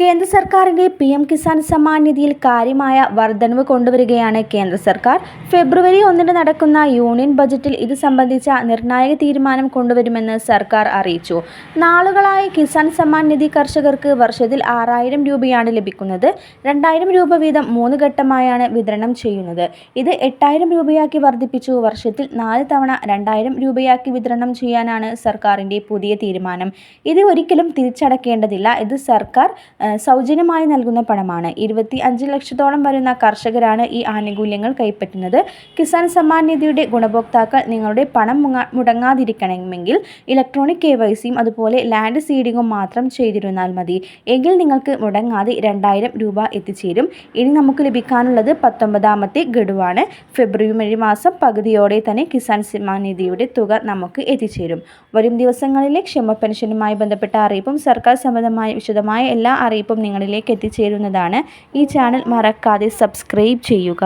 കേന്ദ്ര സർക്കാരിന്റെ P M Kisan Samman നിധിയിൽ കാര്യമായ വർധനവ് കൊണ്ടുവരികയാണ് കേന്ദ്ര സർക്കാർ. ഫെബ്രുവരി ഒന്നിന് നടക്കുന്ന യൂണിയൻ ബജറ്റിൽ ഇത് സംബന്ധിച്ച നിർണായക തീരുമാനം കൊണ്ടുവരുമെന്ന് സർക്കാർ അറിയിച്ചു. നാളുകളായി കിസാൻ സമ്മാൻ നിധി കർഷകർക്ക് വർഷത്തിൽ ആറായിരം രൂപയാണ് ലഭിക്കുന്നത്. രണ്ടായിരം രൂപ വീതം മൂന്ന് ഘട്ടമായാണ് വിതരണം ചെയ്യുന്നത്. ഇത് എട്ടായിരം രൂപയാക്കി വർദ്ധിപ്പിച്ചു. വർഷത്തിൽ നാല് തവണ രണ്ടായിരം രൂപയാക്കി വിതരണം ചെയ്യാനാണ് സർക്കാരിന്റെ പുതിയ തീരുമാനം. ഇത് ഒരിക്കലും തിരിച്ചടക്കേണ്ടതില്ല. ഇത് സർക്കാർ സൗജന്യമായി നൽകുന്ന പണമാണ്. ഇരുപത്തി അഞ്ച് ലക്ഷത്തോളം വരുന്ന കർഷകരാണ് ഈ ആനുകൂല്യങ്ങൾ കൈപ്പറ്റുന്നത്. കിസാൻ സമ്മാൻ നിധിയുടെ ഗുണഭോക്താക്കൾ നിങ്ങളുടെ പണം മുടങ്ങാതിരിക്കണമെങ്കിൽ ഇലക്ട്രോണിക് കെ വൈ സിയും അതുപോലെ ലാൻഡ് സീഡിങ്ങും മാത്രം ചെയ്തിരുന്നാൽ മതി. എങ്കിൽ നിങ്ങൾക്ക് മുടങ്ങാതെ രണ്ടായിരം രൂപ എത്തിച്ചേരും. ഇനി നമുക്ക് ലഭിക്കാനുള്ളത് പത്തൊമ്പതാമത്തെ ഗഡുവാണ്. ഫെബ്രുവരി മാസം പകുതിയോടെ തന്നെ കിസാൻ സമ്മാൻ നിധിയുടെ തുക നമുക്ക് എത്തിച്ചേരും. വരും ദിവസങ്ങളിലെ ക്ഷമ പെൻഷനുമായി ബന്ധപ്പെട്ട അറിയിപ്പും സർക്കാർ സംബന്ധമായ വിശദമായ എല്ലാ അറിയിപ്പും നിങ്ങളിലേക്ക് എത്തിച്ചേരുന്നതാണ്. ഈ ചാനൽ മറക്കാതെ സബ്സ്ക്രൈബ് ചെയ്യുക.